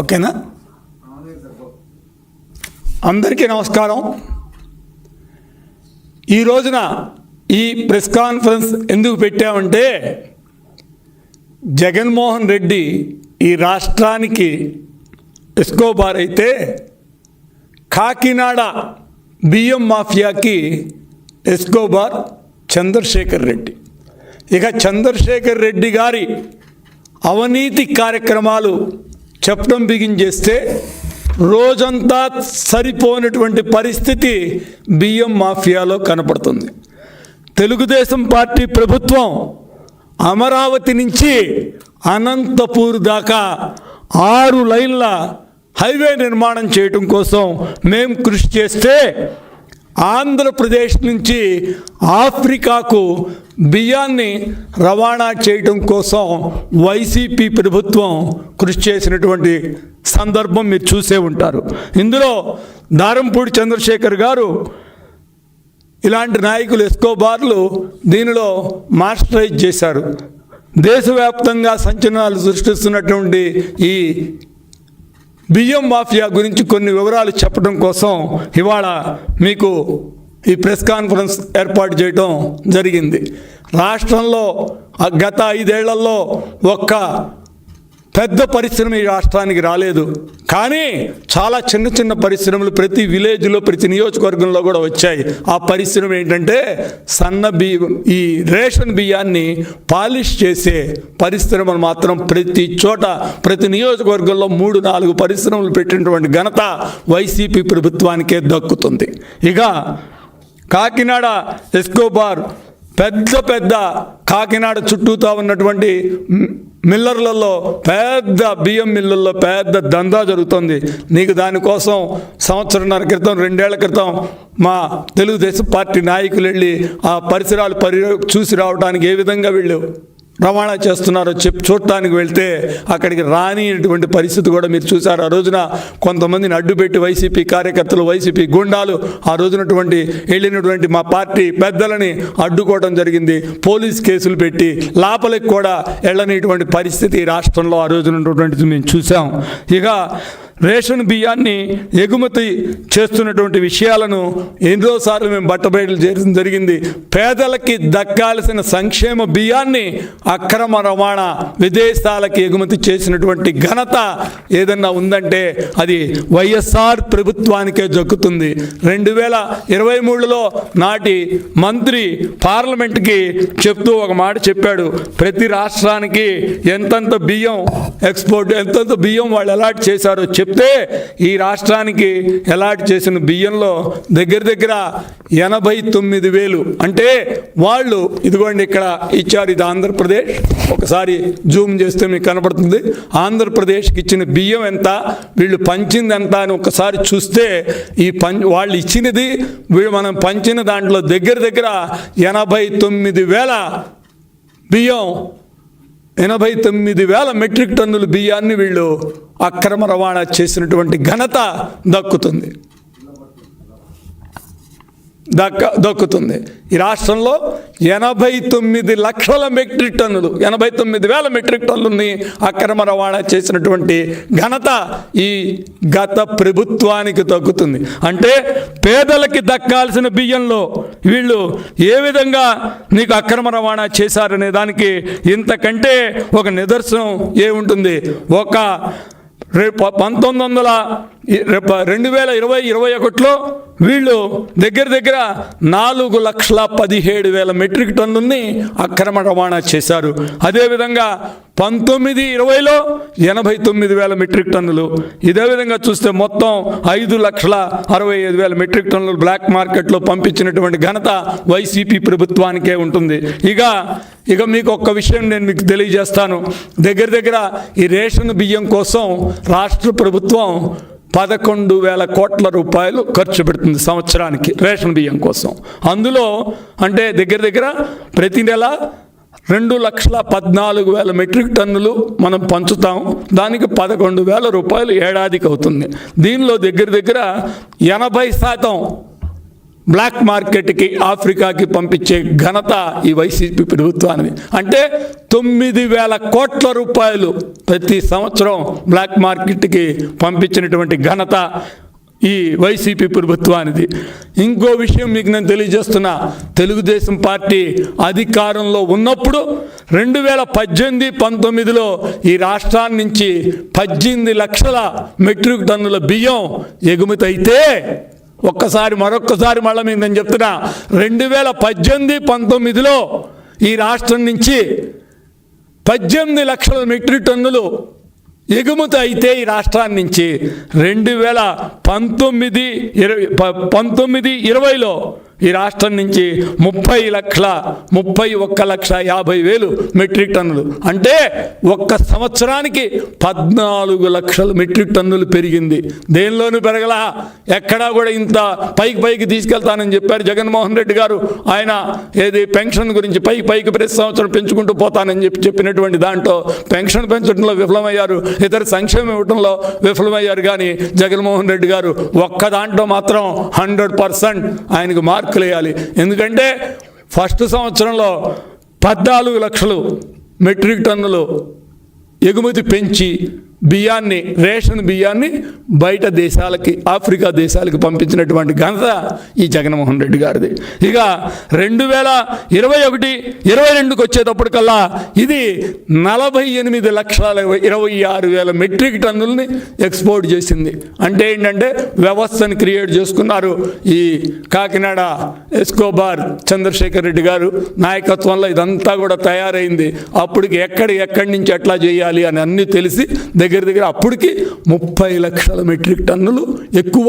ఓకేనా? అందరికీ నమస్కారం. ఈ రోజున ఈ ప్రెస్ కాన్ఫరెన్స్ ఎందుకు పెట్టామంటే జగన్మోహన్ రెడ్డి ఈ రాష్ట్రానికి ఎస్కోబార్ అయితే కాకినాడ బియ్యం మాఫియాకి ఎస్కోబార్ చంద్రశేఖర్ రెడ్డి. ఇక చంద్రశేఖర్ రెడ్డి గారి అవినీతి కార్యక్రమాలు చెప్పడం బిగించేస్తే రోజంతా సరిపోనటువంటి పరిస్థితి బియ్యం మాఫియాలో కనపడుతుంది. తెలుగుదేశం పార్టీ ప్రభుత్వం అమరావతి నుంచి అనంతపూర్ దాకా ఆరు లైన్ల హైవే నిర్మాణం చేయటం కోసం మేము కృషి చేస్తే ఆంధ్రప్రదేశ్ నుంచి ఆఫ్రికాకు బియ్యాన్ని రవాణా చేయటం కోసం వైసీపీ ప్రభుత్వం కృషి చేసినటువంటి సందర్భం మీరు చూసే ఉంటారు. ఇందులో దారంపూడి చంద్రశేఖర్ గారు ఇలాంటి నాయకులు ఎస్కోబార్లు దీనిలో మాస్టరైజ్ చేశారు. దేశవ్యాప్తంగా సంచలనాలు సృష్టిస్తున్నటువంటి ఈ బియ్యం మాఫియా గురించి కొన్ని వివరాలు చెప్పడం కోసం ఇవాళ మీకు ఈ ప్రెస్ కాన్ఫరెన్స్ ఏర్పాటు చేయడం జరిగింది. రాష్ట్రంలో ఆ గత ఐదేళ్ళలో ఒక్క పెద్ద పరిశ్రమ ఈ రాష్ట్రానికి రాలేదు. కానీ చాలా చిన్న చిన్న పరిశ్రమలు ప్రతి విలేజ్లో ప్రతి నియోజకవర్గంలో కూడా వచ్చాయి. ఆ పరిశ్రమ ఏంటంటే సన్న బియ్యం ఈ రేషన్ బియ్యాన్ని పాలిష్ చేసే పరిశ్రమలు మాత్రం ప్రతి చోట ప్రతి నియోజకవర్గంలో మూడు నాలుగు పరిశ్రమలు పెట్టినటువంటి ఘనత వైసీపీ ప్రభుత్వానికే దక్కుతుంది. ఇక కాకినాడ ఎస్కోబార్ పెద్ద పెద్ద కాకినాడ చుట్టూతా ఉన్నటువంటి మిల్లర్లలో పెద్ద బియ్యం మిల్లుల్లో పెద్ద దందా జరుగుతుంది. నీకు దానికోసం సంవత్సరంన్నర క్రితం రెండేళ్ళ క్రితం మా తెలుగుదేశం పార్టీ నాయకులు వెళ్ళి ఆ పరిసరాలు పరి చూసి రావడానికి ఏ విధంగా వీళ్ళు? రవాణా చేస్తున్నారో చెప్ చూడటానికి వెళ్తే అక్కడికి రానిటువంటి పరిస్థితి కూడా మీరు చూసారు ఆ రోజున కొంతమందిని అడ్డుపెట్టి వైసీపీ కార్యకర్తలు వైసీపీ గుండాలు ఆ రోజునటువంటి వెళ్ళినటువంటి మా పార్టీ పెద్దలని అడ్డుకోవడం జరిగింది. పోలీస్ కేసులు పెట్టి లోపలికి కూడా వెళ్ళనిటువంటి పరిస్థితి ఈ రాష్ట్రంలో ఆ రోజునటువంటిది మేము చూసాం ఇక రేషన్ బియ్యాన్ని ఎగుమతి చేస్తున్నటువంటి విషయాలను ఎన్నోసార్లు మేము బట్టబయలు చేయడం జరిగింది. పేదలకి దక్కాల్సిన సంక్షేమ బియ్యాన్ని అక్రమ రవాణా విదేశాలకి ఎగుమతి చేసినటువంటి ఘనత ఏదన్నా ఉందంటే అది వైఎస్ఆర్ ప్రభుత్వానికే దక్కుతుంది రెండు వేల ఇరవై మూడులో నాటి మంత్రి పార్లమెంట్కి చెప్తూ ఒక మాట చెప్పాడు. ప్రతి రాష్ట్రానికి ఎంతంత బియ్యం ఎక్స్పోర్ట్ ఎంతంత బియ్యం వాళ్ళు అలాట్ చేశారో చెప్తే ఈ రాష్ట్రానికి అలాట్ చేసిన బియ్యంలో దగ్గర దగ్గర ఎనభై తొమ్మిది వేలు. అంటే వాళ్ళు ఇదిగోండి ఇక్కడ ఇచ్చారు ఇది ఆంధ్రప్రదేశ్ ఒకసారి జూమ్ చేస్తే మీకు కనపడుతుంది. ఆంధ్రప్రదేశ్కి ఇచ్చిన బియ్యం ఎంత వీళ్ళు పంచింది ఎంత అని ఒకసారి చూస్తే ఈ పం వాళ్ళు ఇచ్చినది వీళ్ళు మనం పంచిన దాంట్లో దగ్గర దగ్గర ఎనభై తొమ్మిది వేల బియ్యం ఎనభై తొమ్మిది వేల మెట్రిక్ టన్నుల బియ్యాన్ని వీళ్ళు అక్రమ రవాణా చేసినటువంటి ఘనత దక్కుతుంది. దక్క దక్కుతుంది. ఈ రాష్ట్రంలో ఎనభై తొమ్మిది లక్షల మెట్రిక్ టన్నులు ఎనభై తొమ్మిది వేల మెట్రిక్ టన్నులని అక్రమ రవాణా చేసినటువంటి ఘనత ఈ గత ప్రభుత్వానికి దక్కుతుంది. అంటే పేదలకి దక్కాల్సిన బియ్యంలో వీళ్ళు ఏ విధంగా నీకు అక్రమ రవాణా చేశారనే దానికి ఇంతకంటే ఒక నిదర్శనం ఏముంటుంది ఒక రేపు పంతొమ్మిది వందల రెండు వేల ఇరవై ఇరవై ఒకటిలో వీళ్ళు దగ్గర దగ్గర నాలుగు లక్షల పదిహేడు వేల మెట్రిక్ టన్నుల్ని అక్రమ రవాణా చేశారు. అదేవిధంగా పంతొమ్మిది ఇరవైలో ఎనభై తొమ్మిది వేల మెట్రిక్ టన్నులు. ఇదే విధంగా చూస్తే మొత్తం ఐదు లక్షల అరవై ఐదు వేల మెట్రిక్ టన్నులు బ్లాక్ మార్కెట్లో పంపించినటువంటి ఘనత వైసీపీ ప్రభుత్వానికే ఉంటుంది. ఇక ఇక మీకు ఒక్క విషయం నేను మీకు తెలియజేస్తాను. దగ్గర దగ్గర ఈ రేషన్ బియ్యం కోసం రాష్ట్ర ప్రభుత్వం పదకొండు వేల కోట్ల రూపాయలు ఖర్చు పెడుతుంది సంవత్సరానికి రేషన్ బియ్యం కోసం. అందులో అంటే దగ్గర దగ్గర ప్రతి నెల రెండు లక్షల పద్నాలుగు వేల మెట్రిక్ టన్నులు మనం పంచుతాం. దానికి పదకొండు వేల రూపాయలు ఏడాదికి అవుతుంది. దీనిలో దగ్గర దగ్గర ఎనభై శాతం బ్లాక్ మార్కెట్కి ఆఫ్రికాకి పంపించే ఘనత ఈ వైసీపీ ప్రభుత్వానికి అంటే తొమ్మిది వేల కోట్ల రూపాయలు ప్రతి సంవత్సరం బ్లాక్ మార్కెట్కి పంపించినటువంటి ఘనత ఈ వైసీపీ ప్రభుత్వానిది. ఇంకో విషయం మీకు నేను తెలియజేస్తున్నా. తెలుగుదేశం పార్టీ అధికారంలో ఉన్నప్పుడు రెండు వేల పద్దెనిమిది పంతొమ్మిదిలో ఈ రాష్ట్రాన్ని నుంచి పద్దెనిమిది లక్షల మెట్రిక్ టన్నుల బియ్యం ఎగుమతి అయితే ఒక్కసారి మరొక్కసారి మళ్ళీ మీకు నేను చెప్తున్నా. రెండు వేల పద్దెనిమిది పంతొమ్మిదిలో ఈ రాష్ట్రం నుంచి పద్దెనిమిది లక్షల మెట్రిక్ టన్నులు ఎగుమతి అయితే ఈ రాష్ట్రాన్ని నుంచి రెండు వేల పంతొమ్మిది ఇరవై ప- పంతొమ్మిది ఇరవైలో ఈ రాష్ట్రం నుంచి ముప్పై లక్షల ముప్పై ఒక్క లక్ష యాభై వేలు మెట్రిక్ టన్నులు. అంటే ఒక్క సంవత్సరానికి పద్నాలుగు లక్షల మెట్రిక్ టన్నులు పెరిగింది. దేనిలోనూ పెరగలా? ఎక్కడా కూడా ఇంత పైకి పైకి తీసుకెళ్తానని చెప్పారు జగన్మోహన్ రెడ్డి గారు. ఆయన ఏది పెన్షన్ గురించి పైకి పైకి ప్రతి సంవత్సరం పెంచుకుంటూ పోతానని చెప్పి చెప్పినటువంటి దాంట్లో పెన్షన్ పెంచడంలో విఫలమయ్యారు. ఇతర సంక్షేమం ఇవ్వడంలో విఫలమయ్యారు. కానీ జగన్మోహన్ రెడ్డి గారు ఒక్క దాంట్లో మాత్రం హండ్రెడ్ పర్సెంట్ ఆయనకు మార్కులు వేయాలి ఎందుకంటే ఫస్ట్ సంవత్సరంలో పద్నాలుగు లక్షలు మెట్రిక్ టన్నులు ఎగుమతి పెంచి బియ్యాన్ని రేషన్ బియ్యాన్ని బయట దేశాలకి ఆఫ్రికా దేశాలకి పంపించినటువంటి ఘనత ఈ జగన్మోహన్ రెడ్డి గారిది. ఇక రెండు వేల ఇరవై ఒకటి ఇరవై రెండుకి వచ్చేటప్పటికల్లా ఇది నలభై ఎనిమిది లక్షల ఇరవై ఆరు వేల మెట్రిక్ టన్నుల్ని ఎక్స్పోర్ట్ చేసింది. అంటే ఏంటంటే వ్యవస్థను క్రియేట్ చేసుకున్నారు ఈ కాకినాడ ఎస్కోబార్ చంద్రశేఖర్ రెడ్డి గారు నాయకత్వంలో ఇదంతా కూడా తయారైంది. అప్పటికి ఎక్కడ ఎక్కడి నుంచి ఎట్లా చేయాలి అని అన్నీ తెలిసి దగ్గర దగ్గర దగ్గర అప్పటికి ముప్పై లక్షల మెట్రిక్ టన్నులు ఎక్కువ.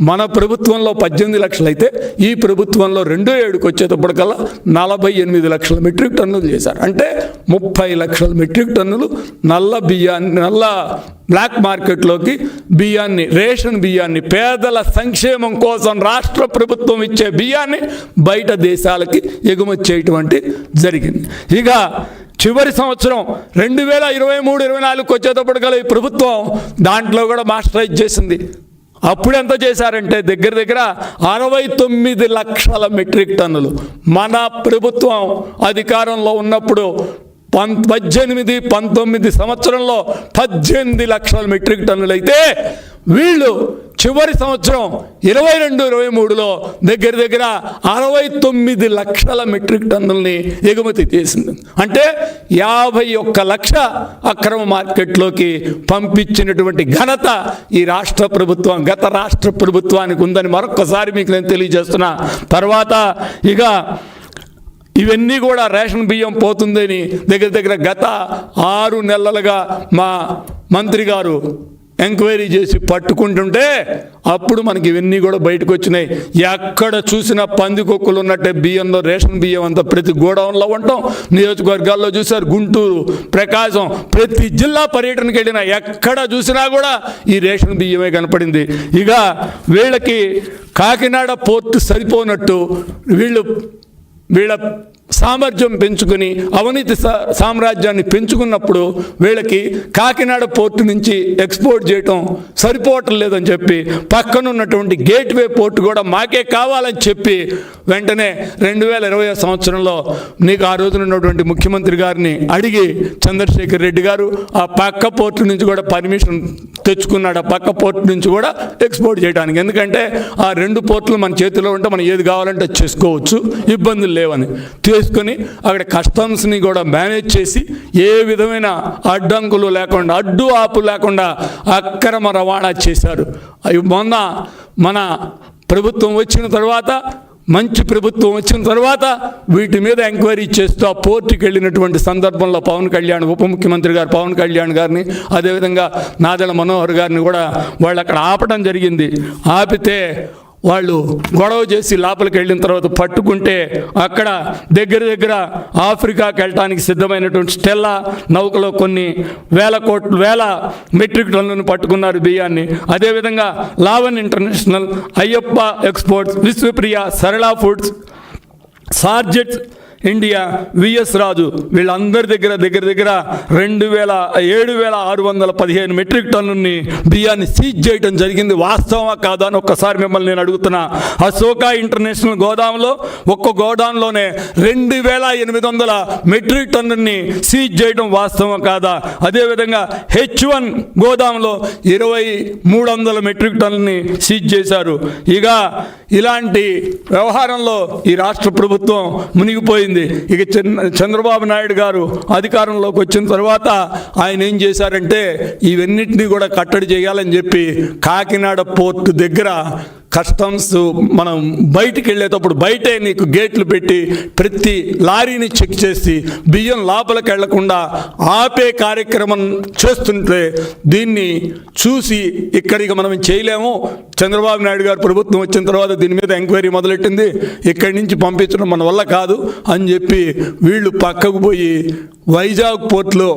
మన ప్రభుత్వంలో పద్దెనిమిది లక్షలు అయితే ఈ ప్రభుత్వంలో రెండో ఏడుకు వచ్చేటప్పటికల్లా నలభై ఎనిమిది లక్షల మెట్రిక్ టన్నులు చేశారు. అంటే ముప్పై లక్షల మెట్రిక్ టన్నులు నల్ల బియ్యాన్ని నల్ల బ్లాక్ మార్కెట్లోకి బియ్యాన్ని రేషన్ బియ్యాన్ని పేదల సంక్షేమం కోసం రాష్ట్ర ప్రభుత్వం ఇచ్చే బియ్యాన్ని బయట దేశాలకి ఎగుమతి చేయటువంటి జరిగింది. ఇక చివరి సంవత్సరం రెండు వేల ఇరవై మూడు ఇరవై నాలుగుకి వచ్చేటప్పటికల్లా ఈ ప్రభుత్వం దాంట్లో కూడా మాస్టరైజ్ చేసింది. అప్పుడు ఎంత చేశారంటే దగ్గర దగ్గర అరవై తొమ్మిది లక్షల మెట్రిక్ టన్నులు. మన ప్రభుత్వం అధికారంలో ఉన్నప్పుడు పం పద్దెనిమిది పంతొమ్మిది సంవత్సరంలో పద్దెనిమిది లక్షల మెట్రిక్ టన్నులు అయితే వీళ్ళు చివరి సంవత్సరం ఇరవై రెండు ఇరవై మూడులో దగ్గర దగ్గర అరవై తొమ్మిది లక్షల మెట్రిక్ టన్నుల్ని ఎగుమతి చేసింది. అంటే యాభై ఒక్క లక్ష అక్రమ మార్కెట్లోకి పంపించినటువంటి ఘనత ఈ రాష్ట్ర ప్రభుత్వం గత రాష్ట్ర ప్రభుత్వానికి ఉందని మరొక్కసారి మీకు నేను తెలియజేస్తున్నా. తర్వాత ఇక ఇవన్నీ కూడా రేషన్ బియ్యం పోతుందని దగ్గర దగ్గర గత ఆరు నెలలుగా మా మంత్రి గారు ఎంక్వైరీ చేసి పట్టుకుంటుంటే అప్పుడు మనకి ఇవన్నీ కూడా బయటకు వచ్చినాయి. ఎక్కడ చూసినా పందికొక్కులు ఉన్నట్టే బియ్యంలో రేషన్ బియ్యం అంతా ప్రతి గోడౌన్లో ఉంటాం. నియోజకవర్గాల్లో చూశారు గుంటూరు ప్రకాశం ప్రతి జిల్లా పర్యటనకి వెళ్ళినా ఎక్కడ చూసినా కూడా ఈ రేషన్ బియ్యమే కనపడింది. ఇక వీళ్ళకి కాకినాడ పోర్టు సరిపోనట్టు వీళ్ళు వీళ్ళ సామర్థ్యం పెంచుకుని అవినీతి సా- సామ్రాజ్యాన్ని పెంచుకున్నప్పుడు వీళ్ళకి కాకినాడ పోర్టు నుంచి ఎక్స్పోర్ట్ చేయటం సరిపోవటం లేదని చెప్పి పక్కనున్నటువంటి గేట్వే పోర్టు కూడా మాకే కావాలని చెప్పి వెంటనే రెండు వేల ఇరవై సంవత్సరంలో నీకు ఆ రోజున ఉన్నటువంటి ముఖ్యమంత్రి గారిని అడిగి చంద్రశేఖర్ రెడ్డి గారు ఆ పక్క పోర్టు నుంచి కూడా పర్మిషన్ తెచ్చుకున్నాడు. ఆ పక్క పోర్టు నుంచి కూడా ఎక్స్పోర్ట్ చేయడానికి ఎందుకంటే ఆ రెండు పోర్టులు మన చేతిలో ఉంటే మనం ఏది కావాలంటే అది చేసుకోవచ్చు. ఇబ్బందులు లేవని. చేసుకొని అక్కడ కస్టమ్స్ని కూడా మేనేజ్ చేసి ఏ విధమైన అడ్డంకులు లేకుండా అడ్డు ఆపు లేకుండా అక్రమ రవాణా చేశారు. అవి మొన్న మన ప్రభుత్వం వచ్చిన తర్వాత మంచి ప్రభుత్వం వచ్చిన తర్వాత వీటి మీద ఎంక్వైరీ చేస్తూ ఆ పోర్టుకి వెళ్ళినటువంటి సందర్భంలో పవన్ కళ్యాణ్ ఉప ముఖ్యమంత్రి గారు పవన్ కళ్యాణ్ గారిని అదేవిధంగా నాదెల మనోహర్ గారిని కూడా వాళ్ళు అక్కడ ఆపడం జరిగింది. ఆపితే వాళ్ళు గొడవ చేసి లోపలికి వెళ్ళిన తర్వాత పట్టుకుంటే అక్కడ దగ్గర దగ్గర ఆఫ్రికాకి వెళ్ళటానికి సిద్ధమైనటువంటి స్టెల్లా నౌకలో కొన్ని వేల కోట్లు వేల మెట్రిక్ టన్నులను పట్టుకున్నారు బియ్యాన్ని. అదేవిధంగా Lavan international Ayyappa exports Vishwapriya Sarala foods సార్జెట్స్ India VS Raju వీళ్ళందరి దగ్గర దగ్గర దగ్గర రెండు వేల ఏడు వేల ఆరు వందల పదిహేను మెట్రిక్ టన్నుని బియ్యాన్ని సీజ్ చేయడం జరిగింది. వాస్తవమా కాదా అని ఒక్కసారి మిమ్మల్ని నేను అడుగుతున్నా. అశోక ఇంటర్నేషనల్ గోదాంలో ఒక్క గోదాంలోనే రెండు వేల ఎనిమిది వందల మెట్రిక్ టన్నుని సీజ్ చేయడం వాస్తవం కాదా? అదేవిధంగా హెచ్ వన్ గోదాంలో ఇరవై మూడు వందల మెట్రిక్ టన్నుని సీజ్ చేశారు. ఇక ఇలాంటి వ్యవహారంలో ఈ రాష్ట్ర ప్రభుత్వం అయిపోయింది. ఇక చంద్రబాబు నాయుడు గారు అధికారంలోకి వచ్చిన తర్వాత ఆయన ఏం చేశారంటే ఇవన్నిటినీ కూడా కట్టడి చేయాలని చెప్పి కాకినాడ పోర్టు దగ్గర కస్టమ్స్ మనం బయటికి వెళ్ళేటప్పుడు బయటే నీకు గేట్లు పెట్టి ప్రతి లారీని చెక్ చేసి బియ్యం లోపలికి వెళ్ళకుండా ఆపే కార్యక్రమం చేస్తుంటే దీన్ని చూసి ఇక్కడికి మనం చేయలేము. చంద్రబాబు నాయుడు గారు ప్రభుత్వం వచ్చిన తర్వాత దీని మీద ఎంక్వైరీ మొదలెట్టింది. ఇక్కడి నుంచి పంపించడం మన వల్ల కాదు అని చెప్పి వీళ్ళు పక్కకు పోయి వైజాగ్ పోర్ట్లో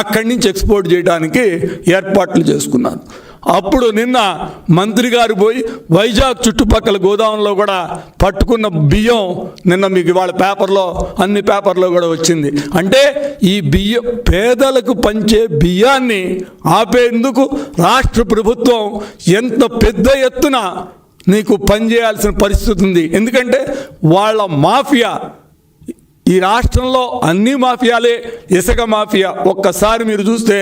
అక్కడి నుంచి ఎక్స్పోర్ట్ చేయడానికి ఏర్పాట్లు చేసుకున్నారు. అప్పుడు నిన్న మంత్రి గారు పోయి వైజాగ్ చుట్టుపక్కల గోదాంలో కూడా పట్టుకున్న బియ్యం నిన్న మీకు ఇవాళ పేపర్లో అన్ని పేపర్లో కూడా వచ్చింది. అంటే ఈ బియ్యం పేదలకు పంచే బియ్యాన్ని ఆపేందుకు రాష్ట్ర ప్రభుత్వం ఎంత పెద్ద ఎత్తున నీకు పనిచేయాల్సిన పరిస్థితి ఉంది. ఎందుకంటే వాళ్ళ మాఫియా ఈ రాష్ట్రంలో అన్ని మాఫియాలే ఇసుక మాఫియా. ఒక్కసారి మీరు చూస్తే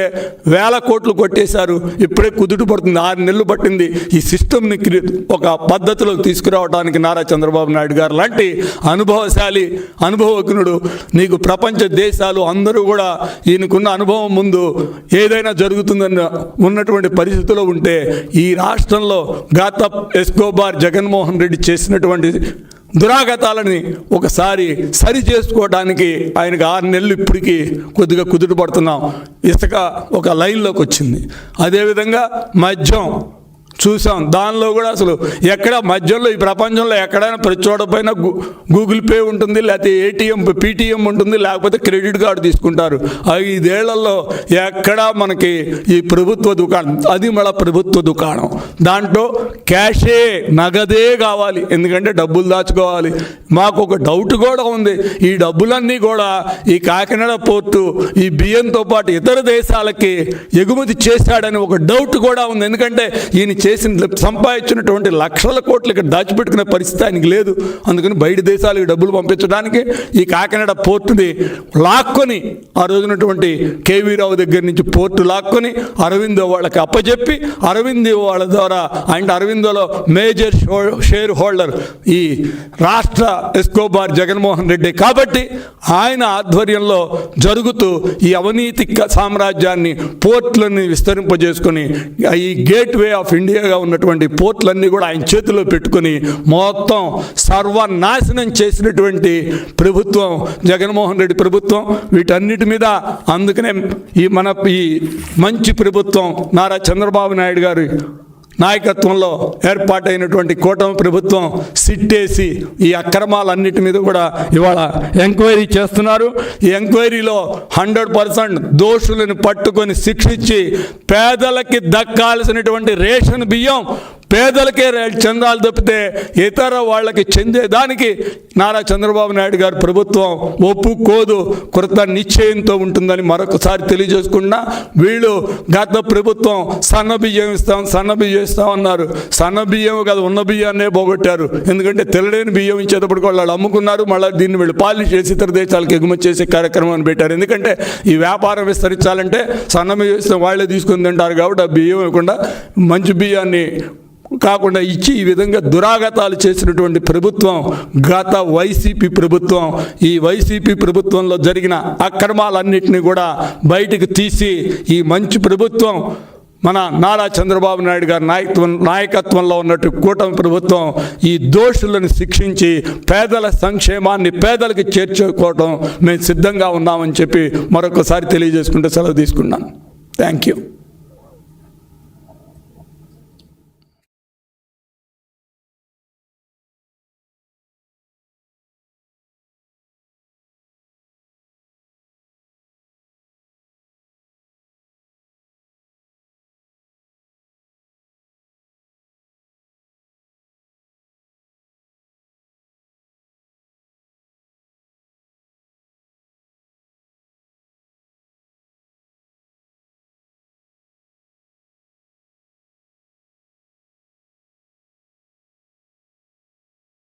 వేల కోట్లు కొట్టేశారు. ఇప్పుడే కుదుట పడుతుంది. ఆరు నెలలు పట్టింది. ఈ సిస్టమ్ని ఒక పద్ధతిలోకి తీసుకురావడానికి నారా చంద్రబాబు నాయుడు గారు లాంటి అనుభవశాలి అనుభవజ్ఞుడు నీకు ప్రపంచ దేశాలు అందరూ కూడా ఈయనకున్న అనుభవం ముందు ఏదైనా జరుగుతుందన్న ఉన్నటువంటి పరిస్థితిలో ఉంటే ఈ రాష్ట్రంలో గాతప్ ఎస్కోబార్ జగన్మోహన్ రెడ్డి చేసినటువంటి దురాగతాలని ఒకసారి సరి చేసుకోవడానికి ఆయనకు ఆరు నెలలు ఇప్పటికీ కొద్దిగా కుదుట పడుతున్నాం. ఇసుక ఒక లైన్లోకి వచ్చింది. అదేవిధంగా మద్యం చూసాం. దానిలో కూడా అసలు ఎక్కడ మధ్యలో ఈ ప్రపంచంలో ఎక్కడైనా ప్రతి చోట పైన గూగుల్ పే ఉంటుంది లేకపోతే ఏటీఎం పీటీఎం ఉంటుంది లేకపోతే క్రెడిట్ కార్డు తీసుకుంటారు. ఐదేళ్ళలో ఎక్కడా మనకి ఈ ప్రభుత్వ దుకాణం అది మళ్ళీ ప్రభుత్వ దుకాణం. దాంట్లో క్యాషే నగదే కావాలి. ఎందుకంటే డబ్బులు దాచుకోవాలి. మాకు ఒక డౌట్ కూడా ఉంది. ఈ డబ్బులన్నీ కూడా ఈ కాకినాడ పోర్టు ఈ బియ్యంతో పాటు ఇతర దేశాలకి ఎగుమతి చేశాడని ఒక డౌట్ కూడా ఉంది. ఎందుకంటే ఈయన చేసిన సంపాదించినటువంటి లక్షల కోట్లు ఇక్కడ దాచిపెట్టుకునే పరిస్థితి ఆయనకి లేదు. అందుకని బయట దేశాలకు డబ్బులు పంపించడానికి ఈ కాకినాడ పోర్టుని లాక్కొని ఆ రోజునటువంటి కేవీరావు దగ్గర నుంచి పోర్టు లాక్కొని అరవిందో వాళ్ళకి అప్పచెప్పి అరవిందో వాళ్ళ ద్వారా అండ్ అరవిందోలో మేజర్ షో- షేర్ హోల్డర్ ఈ రాష్ట్ర ఎస్కోబార్ జగన్మోహన్ రెడ్డి. కాబట్టి ఆయన ఆధ్వర్యంలో జరుగుతూ ఈ అవినీతి సామ్రాజ్యాన్ని పోర్ట్లని విస్తరింపజేసుకొని ఈ గేట్ వే ఆఫ్ ఇండియాగా ఉన్నటువంటి పోర్ట్లన్నీ కూడా ఆయన చేతిలో పెట్టుకొని మొత్తం సర్వనాశనం చేసినటువంటి ప్రభుత్వం జగన్మోహన్ రెడ్డి ప్రభుత్వం. వీటన్నిటి మీద అందుకనే ఈ మన ఈ మంచి ప్రభుత్వం నారా చంద్రబాబు నాయుడు గారు నాయకత్వంలో ఏర్పాటైనటువంటి కూటమి ప్రభుత్వం సిట్టేసి ఈ అక్రమాలన్నిటి మీద కూడా ఇవాళ ఎంక్వైరీ చేస్తున్నారు. ఈ ఎంక్వైరీలో హండ్రెడ్ పర్సెంట్ దోషులను పట్టుకొని శిక్షించి పేదలకి దక్కాల్సినటువంటి రేషన్ బియ్యం పేదలకే రే- చెందాలి తప్పితే ఇతర వాళ్ళకి చెందేదానికి నారా చంద్రబాబు నాయుడు గారు ప్రభుత్వం ఒప్పుకోదు కృత నిశ్చయంతో ఉంటుందని మరొకసారి తెలియజేసుకున్నా వీళ్ళు గత ప్రభుత్వం సన్న బియ్యం ఇస్తాం సన్న బియ్యం ఇస్తాం అన్నారు. సన్న బియ్యం కదా ఉన్న బియ్యాన్నే పోగొట్టారు. ఎందుకంటే తెల్లడైన బియ్యం ఇచ్చేటప్పుడు వాళ్ళు అమ్ముకున్నారు మళ్ళీ దీన్ని వీళ్ళు పాలిష్ చేసి ఇతర దేశాలకు ఎగుమతి చేసే కార్యక్రమాన్ని పెట్టారు. ఎందుకంటే ఈ వ్యాపారం విస్తరించాలంటే సన్న బియ్యం ఇస్తే వాళ్ళే తీసుకుని తింటారు కాబట్టి ఆ బియ్యం ఇవ్వకుండా మంచి బియ్యాన్ని కాకుండా ఇచ్చి ఈ విధంగా దురాగతాలు చేసినటువంటి ప్రభుత్వం గత వైసీపీ ప్రభుత్వం ఈ వైసీపీ ప్రభుత్వంలో జరిగిన అక్రమాలన్నింటినీ కూడా బయటకు తీసి ఈ మంచి ప్రభుత్వం మన నారా చంద్రబాబు నాయుడు గారి నాయకత్వం నాయకత్వంలో ఉన్నట్టు కూటమి ప్రభుత్వం ఈ దోషులను శిక్షించి పేదల సంక్షేమాన్ని పేదలకు చేర్చుకోవటం మేము సిద్ధంగా ఉన్నామని చెప్పి మరొకసారి తెలియజేసుకుంటే సెలవు తీసుకున్నాను థ్యాంక్ యూ